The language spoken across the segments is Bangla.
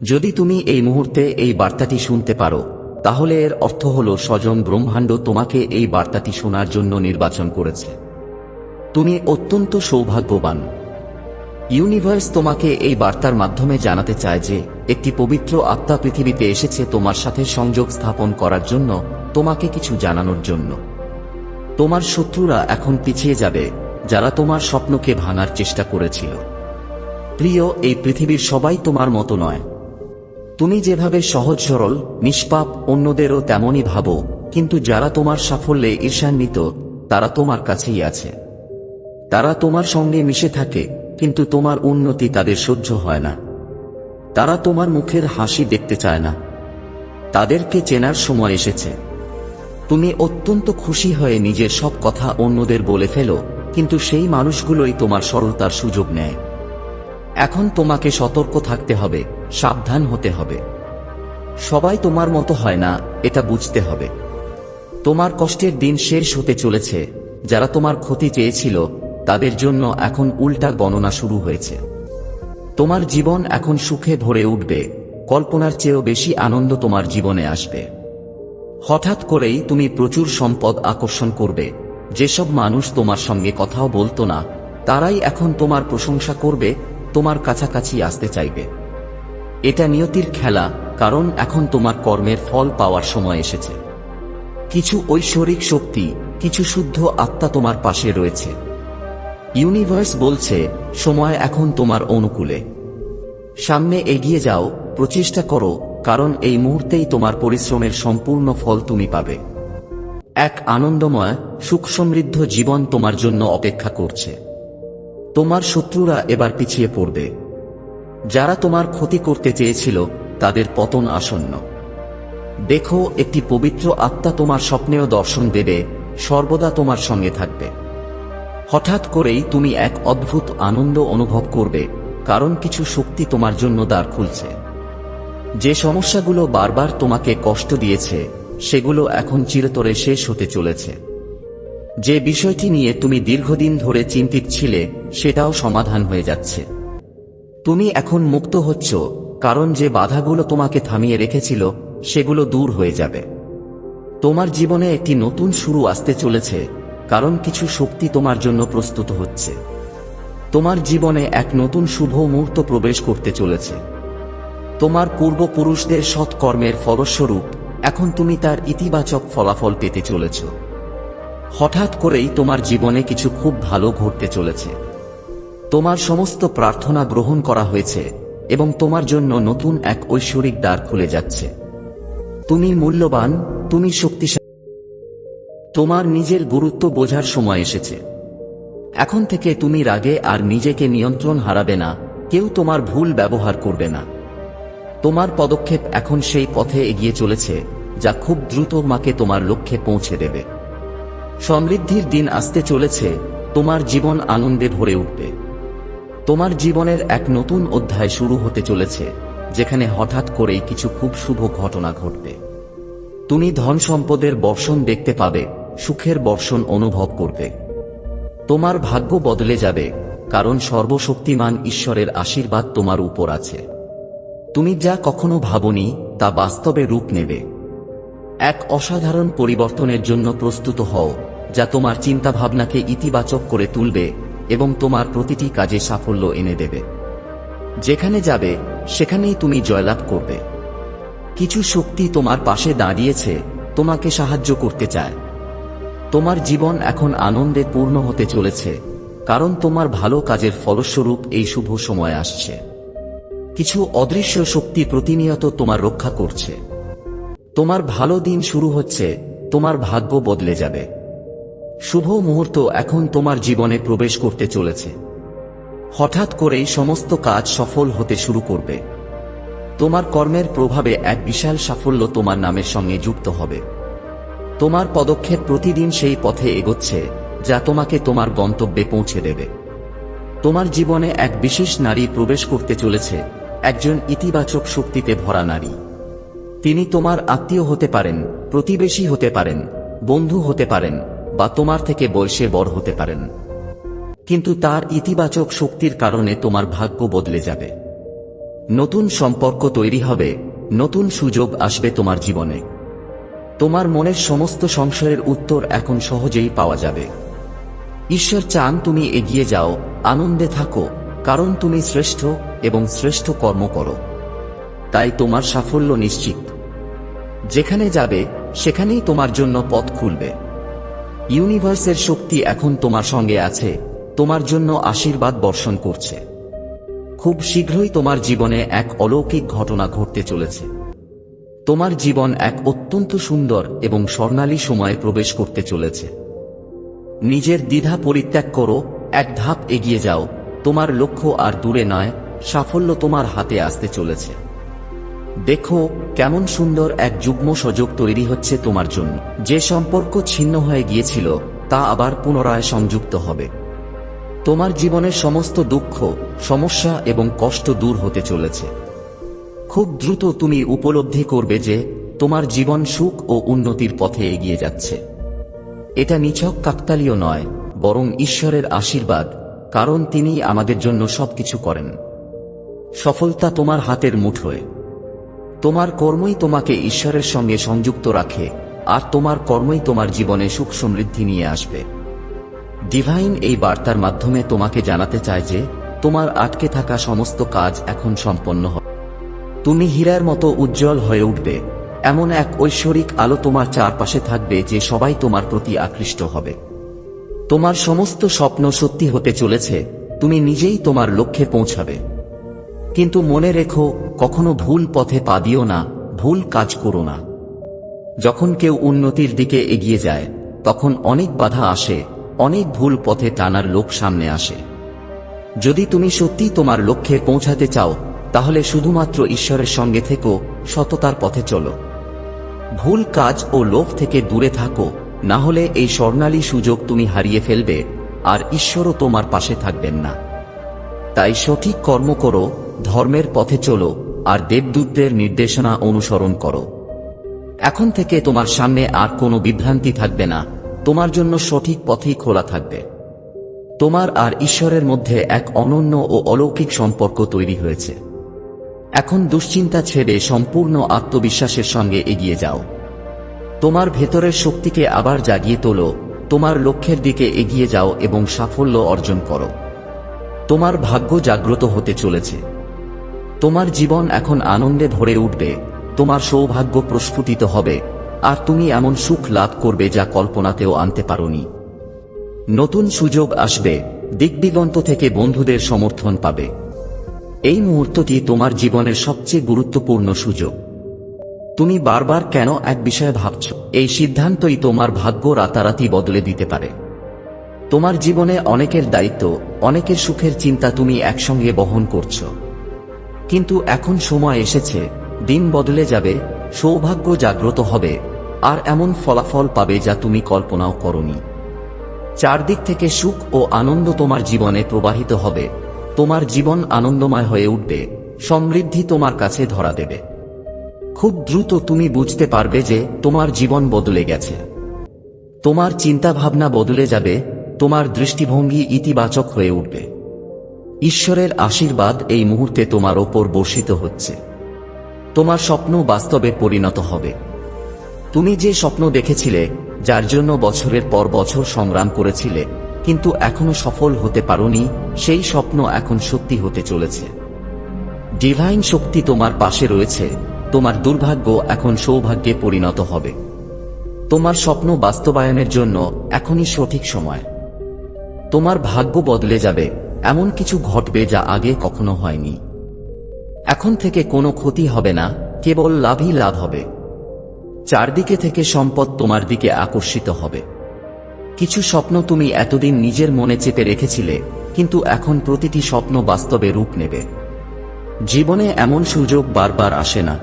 যদি তুমি এই মুহূর্তে এই বার্তাটি শুনতে পারো, তাহলে এর অর্থ হল স্বজন ব্রহ্মাণ্ড তোমাকে এই বার্তাটি শোনার জন্য নির্বাচন করেছে। তুমি অত্যন্ত সৌভাগ্যবান। ইউনিভার্স তোমাকে এই বার্তার মাধ্যমে জানাতে চায় যে, একটি পবিত্র আত্মা পৃথিবীতে এসেছে তোমার সাথে সংযোগ স্থাপন করার জন্য, তোমাকে কিছু জানানোর জন্য। তোমার শত্রুরা এখন পিছিয়ে যাবে, যারা তোমার স্বপ্নকে ভাঙার চেষ্টা করেছিল। প্রিয়, এই পৃথিবীর সবাই তোমার মতো নয়। তুমি যেভাবে সহজ সরল, নিষ্পাপ অন্যদেরও তেমনই ভাবো, কিন্তু যারা তোমার সাফল্যে ঈর্ষান্বিত, তারা তোমার কাছেই আছে। তারা তোমার সঙ্গে মিশে থাকে, কিন্তু তোমার উন্নতি তাদের সহ্য হয় না। তারা তোমার মুখের হাসি দেখতে চায় না। তাদেরকে চেনার সময় এসেছে। তুমি অত্যন্ত খুশি হয়ে নিজের সব কথা অন্যদের বলে ফেলো, কিন্তু সেই মানুষগুলোই তোমার সরলতার সুযোগ নেয়। এখন তোমাকে সতর্ক থাকতে হবে, সাবধান হতে হবে। সবাই তোমার মতো হয় না, এটা বুঝতে হবে। তোমার কষ্টের দিন শেষ হতে চলেছে, যারা তোমার ক্ষতি চেয়েছিল, তাদের জন্য এখন উল্টা গণনা শুরু হয়েছে। তোমার জীবন এখন সুখে ভরে উঠবে, কল্পনার চেয়েও বেশি আনন্দ তোমার জীবনে আসবে। হঠাৎ করেই তুমি প্রচুর সম্পদ আকর্ষণ করবে, যেসব মানুষ তোমার সঙ্গে কথাও বলতো না, তারাই এখন তোমার প্রশংসা করবে তোমার কাছাকাছি আসতে চাইবে। এটা নিয়তির খেলা, কারণ এখন তোমার কর্মের ফল পাওয়ার সময় এসেছে। কিছু ঐশ্বরিক শক্তি, কিছু শুদ্ধ আত্মা তোমার পাশে রয়েছে। ইউনিভার্স বলছে, সময় এখন তোমার অনুকূলে। সামনে এগিয়ে যাও, প্রচেষ্টা করো, কারণ এই মুহূর্তেই তোমার পরিশ্রমের সম্পূর্ণ ফল তুমি পাবে। এক আনন্দময়, সুখ সমৃদ্ধ জীবন তোমার জন্য অপেক্ষা করছে। তোমার শত্রুরা এবার পিছিয়ে পড়বে। যারা তোমার ক্ষতি করতে চেয়েছিল, তাদের পতন আসন্ন। দেখো, একটি পবিত্র আত্মা তোমার স্বপ্নেও দর্শন দেবে, সর্বদা তোমার সঙ্গে থাকবে। হঠাৎ করেই তুমি এক অদ্ভুত আনন্দ অনুভব করবে, কারণ কিছু শক্তি তোমার জন্য দ্বার খুলছে। যে সমস্যাগুলো বারবার তোমাকে কষ্ট দিয়েছে, সেগুলো এখন চিরতরে শেষ হতে চলেছে। যে বিষয়টি নিয়ে তুমি দীর্ঘদিন ধরে চিন্তিত ছিলে, সেটাও সমাধান হয়ে যাচ্ছে। তুমি এখন মুক্ত হচ্ছ, কারণ যে বাধাগুলো তোমাকে থামিয়ে রেখেছিল, সেগুলো দূর হয়ে যাবে। তোমার জীবনে একটি নতুন শুরু আসতে চলেছে, কারণ কিছু শক্তি তোমার জন্য প্রস্তুত হচ্ছে। তোমার জীবনে এক নতুন শুভ মুহূর্ত প্রবেশ করতে চলেছে। তোমার পূর্বপুরুষদের সৎকর্মের ফলস্বরূপ, এখন তুমি তার ইতিবাচক ফলাফল পেতে চলেছ। হঠাৎ করেই তোমার জীবনে কিছু খুব ভালো ঘটতে চলেছে। তোমার সমস্ত প্রার্থনা গ্রহণ করা হয়েছে এবং তোমার জন্য নতুন এক ঐশ্বরিক দ্বার খুলে যাচ্ছে। তুমি মূল্যবান, তুমি শক্তিশালী। তোমার নিজের গুরুত্ব বোঝার সময় এসেছে। এখন থেকে তুমি রাগে আর নিজেকে নিয়ন্ত্রণ হারাবে না, কেউ তোমার ভুল ব্যবহার করবে না। তোমার পদক্ষেপ এখন সেই পথে এগিয়ে চলেছে, যা খুব দ্রুত মাকে তোমার লক্ষ্যে পৌঁছে দেবে। সমৃদ্ধির দিন আসতে চলেছে, তোমার জীবন আনন্দে ভরে উঠবে। তোমার জীবনের এক নতুন অধ্যায় শুরু হতে চলেছে, যেখানে হঠাৎ করেই কিছু খুব শুভ ঘটনা ঘটবে। তুমি ধন সম্পদের বর্ষণ দেখতে পাবে, সুখের বর্ষণ অনুভব করবে। তোমার ভাগ্য বদলে যাবে, কারণ সর্বশক্তিমান ঈশ্বরের আশীর্বাদ তোমার উপর আছে। তুমি যা কখনো ভাবনি, তা বাস্তবে রূপ নেবে। এক অসাধারণ পরিবর্তনের জন্য প্রস্তুত হও, যা তোমার চিন্তাভাবনাকে ইতিবাচক করে তুলবে এবং তোমার প্রতিটি কাজে সাফল্য এনে দেবে। যেখানে যাবে, সেখানেই তুমি জয়লাভ করবে। কিছু শক্তি তোমার পাশে দাঁড়িয়েছে, তোমাকে সাহায্য করতে চায়। তোমার জীবন এখন আনন্দে পূর্ণ হতে চলেছে, কারণ তোমার ভালো কাজের ফলস্বরূপ এই শুভ সময় আসছে। কিছু অদৃশ্য শক্তি প্রতিনিয়ত তোমার রক্ষা করছে। তোমার ভালো দিন শুরু হচ্ছে, তোমার ভাগ্য বদলে যাবে। শুভ মুহূর্ত এখন তোমার জীবনে প্রবেশ করতে চলেছে। হঠাৎ করেই সমস্ত কাজ সফল হতে শুরু করবে। তোমার কর্মের প্রভাবে এক বিশাল সাফল্য তোমার নামের সঙ্গে যুক্ত হবে। তোমার পদক্ষেপ প্রতিদিন সেই পথে এগোচ্ছে, যা তোমাকে তোমার গন্তব্যে পৌঁছে দেবে। তোমার জীবনে এক বিশেষ নারী প্রবেশ করতে চলেছে, একজন ইতিবাচক শক্তিতে ভরা নারী। তিনি তোমার আত্মীয় হতে পারেন, প্রতিবেশী হতে পারেন, বন্ধু হতে পারেন, বা তোমার থেকে বয়সে বড় হতে পারেন। কিন্তু তার ইতিবাচক শক্তির কারণে তোমার ভাগ্য বদলে যাবে। নতুন সম্পর্ক তৈরি হবে, নতুন সুযোগ আসবে তোমার জীবনে। তোমার মনের সমস্ত সংশয়ের উত্তর এখন সহজেই পাওয়া যাবে। ঈশ্বর চান তুমি এগিয়ে যাও, আনন্দে থাকো, কারণ তুমি শ্রেষ্ঠ এবং শ্রেষ্ঠ কর্ম করো। তাই তোমার সাফল্য নিশ্চিত। যেখানে যাবে, সেখানেই তোমার জন্য পথ খুলবে। ইউনিভার্সের শক্তি এখন তোমার সঙ্গে আছে, তোমার জন্য আশীর্বাদ বর্ষণ করছে। খুব শীঘ্রই তোমার জীবনে এক অলৌকিক ঘটনা ঘটতে চলেছে। তোমার জীবন এক অত্যন্ত সুন্দর এবং স্বর্ণালী সময়ে প্রবেশ করতে চলেছে। নিজের দ্বিধা পরিত্যাগ করো, এক ধাপ এগিয়ে যাও, তোমার লক্ষ্য আর দূরে নয়, সাফল্য তোমার হাতে আসতে চলেছে। দেখো, কেমন সুন্দর এক যুগ্ম সযোগ তৈরি হচ্ছে তোমার জন্য। যে সম্পর্ক ছিন্ন হয়ে গিয়েছিল, তা আবার পুনরায় সংযুক্ত হবে। তোমার জীবনের সমস্ত দুঃখ, সমস্যা এবং কষ্ট দূর হতে চলেছে। খুব দ্রুত তুমি উপলব্ধি করবে যে, তোমার জীবন সুখ ও উন্নতির পথে এগিয়ে যাচ্ছে। এটা নিছক কাকতালীয় নয়, বরং ঈশ্বরের আশীর্বাদ, কারণ তিনি আমাদের জন্য সবকিছু করেন। সফলতা তোমার হাতের মুঠোয়। তোমার কর্মই তোমাকে ঈশ্বরের সঙ্গে সংযুক্ত রাখে, আর তোমার কর্মই তোমার জীবনে সুখ সমৃদ্ধি নিয়ে আসবে। ডিভাইন এই বার্তার মাধ্যমে তোমাকে জানাতে চায় যে, তোমার আটকে থাকা সমস্ত কাজ এখন সম্পন্ন হবে তুমি হীরার মতো উজ্জ্বল হয়ে উঠবে। এমন এক ঐশ্বরিক আলো তোমার চারপাশে থাকবে যে সবাই তোমার প্রতি আকৃষ্ট হবে। তোমার সমস্ত স্বপ্ন সত্যি হতে চলেছে, তুমি নিজেই তোমার লক্ষ্যে পৌঁছাবে। কিন্তু মনে রেখো, কখনো ভুল পথে পা দিও না, ভুল কাজ করো না। যখন কেউ উন্নতির দিকে এগিয়ে যায়, তখন অনেক বাধা আসে, অনেক ভুল পথে টানার লোক সামনে আসে। যদি তুমি সত্যি তোমার লক্ষ্যে পৌঁছাতে চাও, তাহলে শুধুমাত্র ঈশ্বরের সঙ্গে থেকো, সততার পথে চলো। ভুল কাজ ও লোভ থেকে দূরে থাকো, না হলে এই স্বর্ণালী সুযোগ তুমি হারিয়ে ফেলবে, আর ঈশ্বরও তোমার পাশে থাকবেন না। তাই সঠিক কর্ম করো, ধর্মের পথে চলো, আর দেবদূতদের নির্দেশনা অনুসরণ করো। এখন থেকে তোমার সামনে আর কোনো বিভ্রান্তি থাকবে না, তোমার জন্য সঠিক পথেই খোলা থাকবে। তোমার আর ঈশ্বরের মধ্যে এক অনন্য ও অলৌকিক সম্পর্ক তৈরি হয়েছে। এখন দুশ্চিন্তা ছেড়ে সম্পূর্ণ আত্মবিশ্বাসের সঙ্গে এগিয়ে যাও। তোমার ভেতরের শক্তিকে আবার জাগিয়ে তোলো, তোমার লক্ষ্যের দিকে এগিয়ে যাও এবং সাফল্য অর্জন করো। তোমার ভাগ্য জাগ্রত হতে চলেছে। তোমার জীবন এখন আনন্দে ভরে উঠবে, তোমার সৌভাগ্য প্রস্ফুটিত হবে, আর তুমি এমন সুখ লাভ করবে যা কল্পনাতেও আনতে পারোনি। নতুন সুযোগ আসবে দিকদিগন্ত থেকে বন্ধুদের সমর্থন পাবে। এই মুহূর্তটি তোমার জীবনের সবচেয়ে গুরুত্বপূর্ণ সুযোগ। তুমি বারবার কেন এক বিষয়ে ভাবছ, এই সিদ্ধান্তই তোমার ভাগ্য রাতারাতি বদলে দিতে পারে। তোমার জীবনে অনেকের দায়িত্ব, অনেকের সুখের চিন্তা তুমি একসঙ্গে বহন করছ। কিন্তু এখন সময় এসেছে, দিন বদলে যাবে, সৌভাগ্য জাগ্রত হবে, আর এমন ফলাফল পাবে যা তুমি কল্পনাও করনি। চারদিক থেকে সুখ ও আনন্দ তোমার জীবনে প্রবাহিত হবে, তোমার জীবন আনন্দময় হয়ে উঠবে, সমৃদ্ধি তোমার কাছে ধরা দেবে। খুব দ্রুত তুমি বুঝতে পারবে যে তোমার জীবন বদলে গেছে। তোমার চিন্তাভাবনা বদলে যাবে তোমার দৃষ্টিভঙ্গি ইতিবাচক হয়ে উঠবে। ঈশ্বরের আশীর্বাদ এই মুহূর্তে তোমার ওপর বর্ষিত হচ্ছে। তোমার স্বপ্ন বাস্তবে পরিণত হবে। তুমি যে স্বপ্ন দেখেছিলে, যার জন্য বছরের পর বছর সংগ্রাম করেছিলে, কিন্তু এখনও সফল হতে পারোনি, সেই স্বপ্ন এখন সত্যি হতে চলেছে। ডিভাইন শক্তি তোমার পাশে রয়েছে, তোমার দুর্ভাগ্য এখন সৌভাগ্যে পরিণত হবে। তোমার স্বপ্ন বাস্তবায়নের জন্য এখনই সঠিক সময়। তোমার ভাগ্য বদলে যাবে। এমন কিছু ঘটবে যা আগে কখনো হয়নি। এখন থেকে কোনো ক্ষতি হবে না, কেবল লাভই লাভ হবে। চারদিকে থেকে সম্পদ তোমার দিকে আকর্ষিত হবে। কিছু স্বপ্ন তুমি এতদিন নিজের মনে চেপে রেখেছিলে, কিন্তু এখন প্রতিটি স্বপ্ন বাস্তবে রূপ নেবে। জীবনে এমন সুযোগ বারবার আসে না।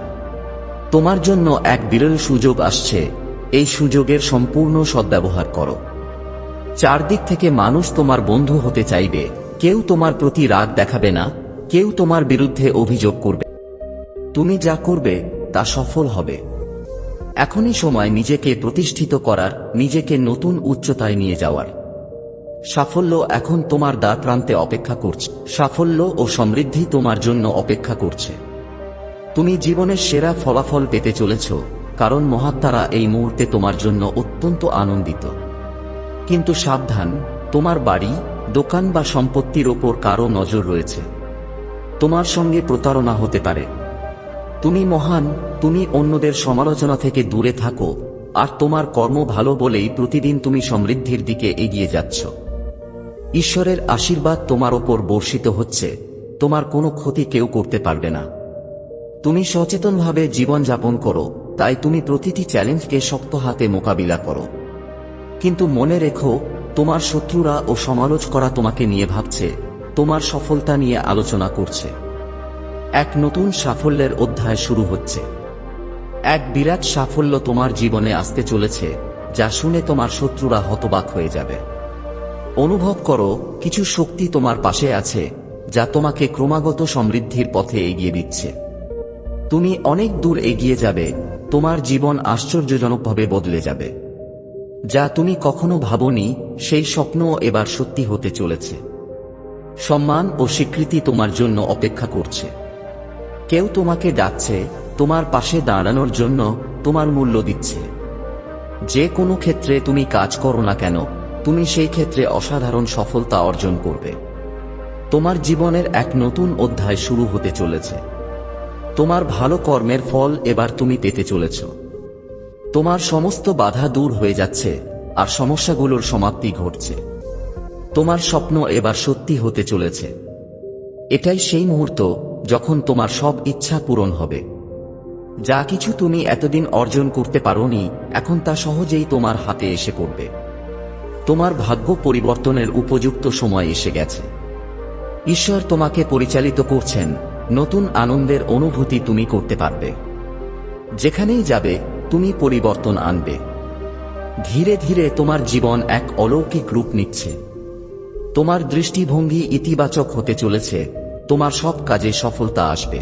তোমার জন্য এক বিরল সুযোগ আসছে, এই সুযোগের সম্পূর্ণ সদ্ব্যবহার করো। চারদিক থেকে মানুষ তোমার বন্ধু হতে চাইবে। কেউ তোমার প্রতি রাগ দেখাবে না। কেউ তোমার বিরুদ্ধে অভিযোগ করবে। তুমি যা করবে, তা সফল হবে। এখনই সময় নিজেকে প্রতিষ্ঠিত করার, নিজেকে নতুন উচ্চতায় নিয়ে যাওয়ার। সাফল্য এখন তোমার দ্বার প্রান্তে অপেক্ষা করছে। সাফল্য ও সমৃদ্ধি তোমার জন্য অপেক্ষা করছে। তুমি জীবনের সেরা ফলাফল পেতে চলেছ, কারণ মহাত্মারা এই মুহূর্তে তোমার জন্য অত্যন্ত আনন্দিত। কিন্তু সাবধান, তোমার বাড়ি, দোকান বা সম্পত্তির ওপর কারও নজর রয়েছে। তোমার সঙ্গে প্রতারণা হতে পারে। তুমি মহান, তুমি অন্যদের সমালোচনা থেকে দূরে থাকো, আর তোমার কর্ম ভালো বলেই প্রতিদিন তুমি সমৃদ্ধির দিকে এগিয়ে যাচ্ছ। ঈশ্বরের আশীর্বাদ তোমার ওপর বর্ষিত হচ্ছে, তোমার কোনো ক্ষতি কেউ করতে পারবে না। তুমি সচেতনভাবে জীবনযাপন করো, তাই তুমি প্রতিটি চ্যালেঞ্জকে শক্ত হাতে মোকাবিলা করো। কিন্তু মনে রেখো, তোমার শত্রুরা ও সমালোচ করা তোমাকে নিয়ে ভাবছে, তোমার সফলতা নিয়ে আলোচনা করছে। এক নতুন সাফল্যের অধ্যায় শুরু হচ্ছে। এক বিরাট সাফল্য তোমার জীবনে আসতে চলেছে, যা শুনে তোমার শত্রুরা হতবাক হয়ে যাবে। অনুভব করো, কিছু শক্তি তোমার পাশে আছে, যা তোমাকে ক্রমাগত সমৃদ্ধির পথে এগিয়ে দিচ্ছে। তুমি অনেক দূর এগিয়ে যাবে, তোমার জীবন আশ্চর্যজনকভাবে বদলে যাবে। যা তুমি কখনো ভাবনি, সেই স্বপ্ন এবার সত্যি হতে চলেছে। সম্মান ও স্বীকৃতি তোমার জন্য অপেক্ষা করছে। কেউ তোমাকে ডাকছে, তোমার পাশে দাঁড়ানোর জন্য তোমার মূল্য দিচ্ছে। যে কোনো ক্ষেত্রে তুমি কাজ করো না কেন, তুমি সেই ক্ষেত্রে অসাধারণ সফলতা অর্জন করবে। তোমার জীবনের এক নতুন অধ্যায় শুরু হতে চলেছে। তোমার ভালো কর্মের ফল এবার তুমি পেতে চলেছ। তোমার সমস্ত বাধা দূর হয়ে যাচ্ছে, আর সমস্যাগুলোর সমাপ্তি ঘটছে। তোমার স্বপ্ন এবার সত্যি হতে চলেছে। এটাই সেই মুহূর্ত যখন তোমার সব ইচ্ছা পূরণ হবে। যা কিছু তুমি এতদিন অর্জন করতে পারোনি, এখন তা সহজেই তোমার হাতে এসে পড়বে। তোমার ভাগ্য পরিবর্তনের উপযুক্ত সময় এসে গেছে। ঈশ্বর তোমাকে পরিচালিত করছেন, নতুন আনন্দের অনুভূতি তুমি করতে পারবে। যেখানেই যাবে তুমি পরিবর্তন আনবে। ধীরে ধীরে তোমার জীবন এক অলৌকিক রূপ নিচ্ছে। তোমার দৃষ্টিভঙ্গি ইতিবাচক হতে চলেছে। তোমার সব কাজে সফলতা আসবে।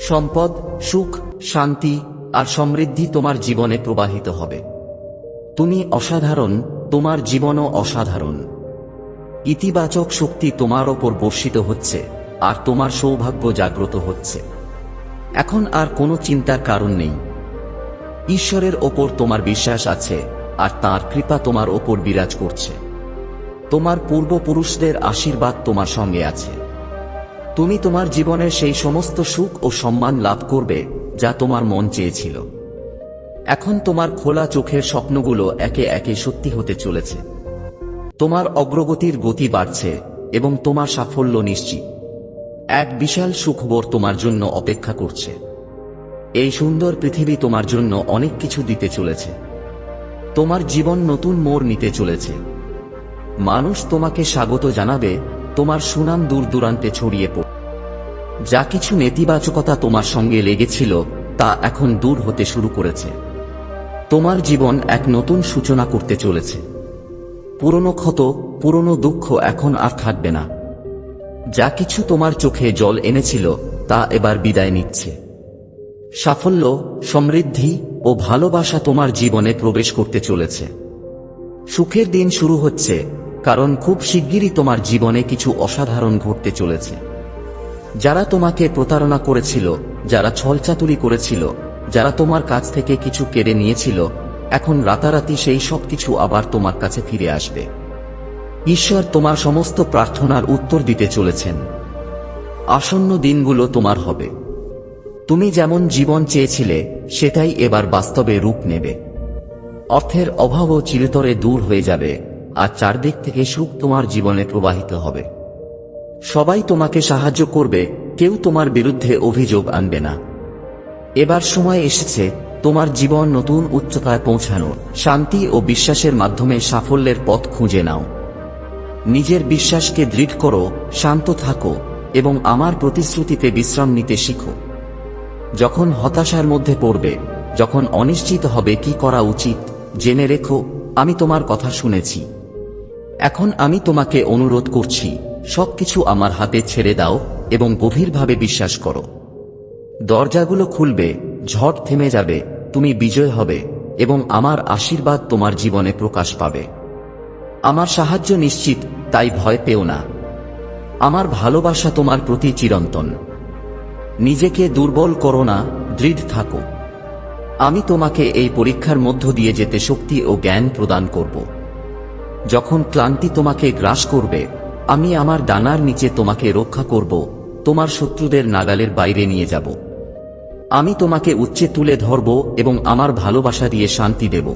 সম্পদ, সুখ, শান্তি আর সমৃদ্ধি তোমার জীবনে প্রবাহিত হবে। তুমি অসাধারণ, তোমার জীবনও অসাধারণ। ইতিবাচক শক্তি তোমার ওপর বর্ষিত হচ্ছে আর তোমার সৌভাগ্য জাগ্রত হচ্ছে। এখন আর কোনো চিন্তার কারণ নেই। ঈশ্বরের ওপর তোমার বিশ্বাস আছে, আর তার কৃপা তোমার ওপর বিরাজ করছে। তোমার পূর্বপুরুষদের আশীর্বাদ তোমার সঙ্গে আছে। তুমি তোমার জীবনের সেই সমস্ত সুখ ও সম্মান লাভ করবে, যা তোমার মন চেয়েছিল। এখন তোমার খোলা চোখের স্বপ্নগুলো একে একে সত্যি হতে চলেছে। তোমার অগ্রগতির গতি বাড়ছে এবং তোমার সাফল্য নিশ্চিত। এক বিশাল সুখবর তোমার জন্য অপেক্ষা করছে। এই সুন্দর পৃথিবী তোমার জন্য অনেক কিছু দিতে চলেছে। তোমার জীবন নতুন মোড় নিতে চলেছে। মানুষ তোমাকে স্বাগত জানাবে, তোমার সুনাম দূর দূরান্তে ছড়িয়ে পড় যা কিছু নেতিবাচকতা তোমার সঙ্গে লেগেছিল, তা এখন দূর হতে শুরু করেছে। তোমার জীবন এক নতুন সূচনা করতে চলেছে। পুরনো ক্ষত, পুরনো দুঃখ এখন আর থাকবে না। যা কিছু তোমার চোখে জল এনেছিল, তা এবার বিদায় নিচ্ছে। সাফল্য, সমৃদ্ধি ও ভালোবাসা তোমার জীবনে প্রবেশ করতে চলেছে। সুখের দিন শুরু হচ্ছে, কারণ খুব শিগগিরই তোমার জীবনে কিছু অসাধারণ ঘটতে চলেছে। যারা তোমাকে প্রতারণা করেছিল, যারা ছলচাতুরি করেছিল, যারা তোমার কাছ থেকে কিছু কেড়ে নিয়েছিল, এখন রাতারাতি সেই সব কিছু আবার তোমার কাছে ফিরে আসবে। ঈশ্বর তোমার সমস্ত প্রার্থনার উত্তর দিতে চলেছেন। আসন্ন দিনগুলো তোমার হবে। তুমি যেমন জীবন চেয়েছিলে, সেটাই এবার বাস্তবে রূপ নেবে। অর্থের অভাবও চিরতরে দূর হয়ে যাবে, আর চারদিক থেকে সুখ তোমার জীবনে প্রবাহিত হবে। সবাই তোমাকে সাহায্য করবে, কেউ তোমার বিরুদ্ধে অভিযোগ আনবে না। এবার সময় এসেছে, তোমার জীবন নতুন উচ্চতায় পৌঁছানো, শান্তি ও বিশ্বাসের মাধ্যমে সাফল্যের পথ খুঁজে নাও। নিজের বিশ্বাসকে দৃঢ় করো, শান্ত থাকো, এবং আমার প্রতিশ্রুতিতে বিশ্রাম নিতে শিখো। যখন হতাশার মধ্যে পড়বে, যখন অনিশ্চিত হবে কি করা উচিত, জেনে রেখো, আমি তোমার কথা শুনেছি। এখন আমি তোমাকে অনুরোধ করছি, সবকিছু আমার হাতে ছেড়ে দাও এবং গভীরভাবে বিশ্বাস করো। দরজাগুলো খুলবে, ঝড় থেমে যাবে, তুমি বিজয় হবে এবং আমার আশীর্বাদ তোমার জীবনে প্রকাশ পাবে। আমার সাহায্য নিশ্চিত, তাই ভয় পেও না। আমার ভালোবাসা তোমার প্রতি চিরন্তন। নিজেকে দুর্বল করো না, দৃঢ় থাকো। আমি তোমাকে এই পরীক্ষার মধ্য দিয়ে যেতে শক্তি ও জ্ঞান প্রদান করব। যখন ক্লান্তি তোমাকে গ্রাস করবে, আমি আমার ডানার নিচে তোমাকে রক্ষা করব, তোমার শত্রুদের নাগালের বাইরে নিয়ে যাব। আমি তোমাকে উচ্চে তুলে ধরব এবং আমার ভালোবাসা দিয়ে শান্তি দেব।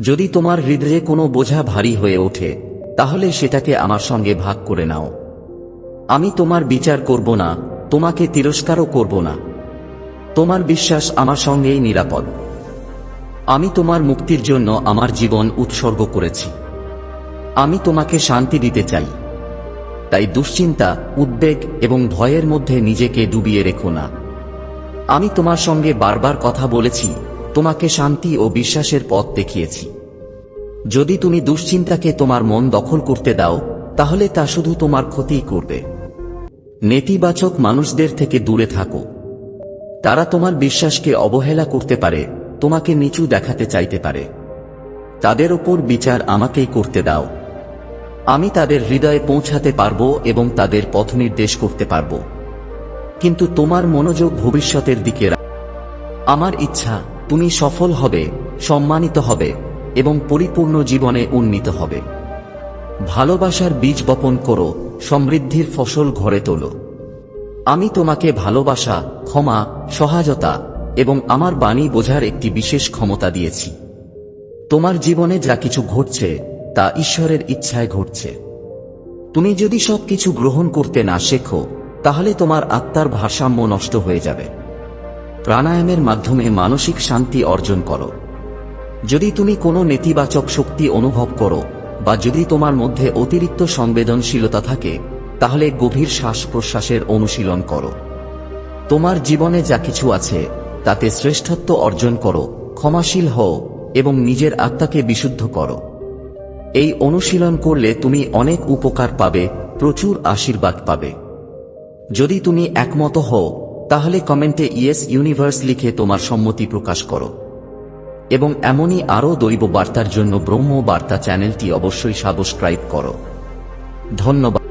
যদি তোমার হৃদয়ে কোনো বোঝা ভারী হয়ে ওঠে, তাহলে সেটাকে আমার সঙ্গে ভাগ করে নাও। আমি তোমার বিচার করব না তোমাকে তিরস্কারও করব না। তোমার বিশ্বাস আমার সঙ্গেই নিরাপদ। আমি তোমার মুক্তির জন্য আমার জীবন উৎসর্গ করেছি। আমি তোমাকে শান্তি দিতে চাই। তাই দুশ্চিন্তা, উদ্বেগ এবং ভয়ের মধ্যে নিজেকে ডুবিয়ে রেখো না। আমি তোমার সঙ্গে বারবার কথা বলেছি, তোমাকে শান্তি ও বিশ্বাসের পথ দেখিয়েছি। যদি তুমি দুশ্চিন্তাকে তোমার মন দখল করতে দাও, তাহলে তা শুধু তোমার ক্ষতিই করবে। নেতিবাচক মানুষদের থেকে দূরে থাকো। তারা তোমার বিশ্বাসকে অবহেলা করতে পারে, তোমাকে নিচু দেখাতে চাইতে পারে। তাদের ওপর বিচার আমাকেই করতে দাও। আমি তাদের হৃদয়ে পৌঁছাতে পারব এবং তাদের পথ নির্দেশ করতে পারব। কিন্তু তোমার মনোযোগ ভবিষ্যতের দিকে আমার ইচ্ছা, তুমি সফল হবে, সম্মানিত হবে এবং পরিপূর্ণ জীবনে উন্নীত হবে। ভালোবাসার বীজ বপন করো, সমৃদ্ধির ফসল ঘরে তোলো। আমি তোমাকে ভালোবাসা, ক্ষমা, সহায়তা এবং আমার বাণী বোঝার একটি বিশেষ ক্ষমতা দিয়েছি। তোমার জীবনে যা কিছু ঘটছে, তা ঈশ্বরের ইচ্ছায় ঘটছে। তুমি যদি সবকিছু গ্রহণ করতে না শেখো, তাহলে তোমার আত্মার ভারসাম্য নষ্ট হয়ে যাবে। প্রাণায়ামের মাধ্যমে মানসিক শান্তি অর্জন করো। যদি তুমি কোনো নেতিবাচক শক্তি অনুভব করো বা যদি তোমার মধ্যে অতিরিক্ত সংবেদনশীলতা থাকে, তাহলে গভীর শ্বাস প্রশ্বাসের অনুশীলন করো। তোমার জীবনে যা কিছু আছে, তাতে শ্রেষ্ঠত্ব অর্জন করো, ক্ষমাশীল হও, এবং নিজের আত্মাকে বিশুদ্ধ করো। এই অনুশীলন করলে তুমি অনেক উপকার পাবে, প্রচুর আশীর্বাদ পাবে। যদি তুমি একমত হও, তাহলে কমেন্টে ইয়েস ইউনিভার্স লিখে তোমার সম্মতি প্রকাশ করো। এবং এমনই আরও দৈব বার্তার জন্য ব্রহ্ম বার্তা চ্যানেলটি অবশ্যই সাবস্ক্রাইব করো। ধন্যবাদ।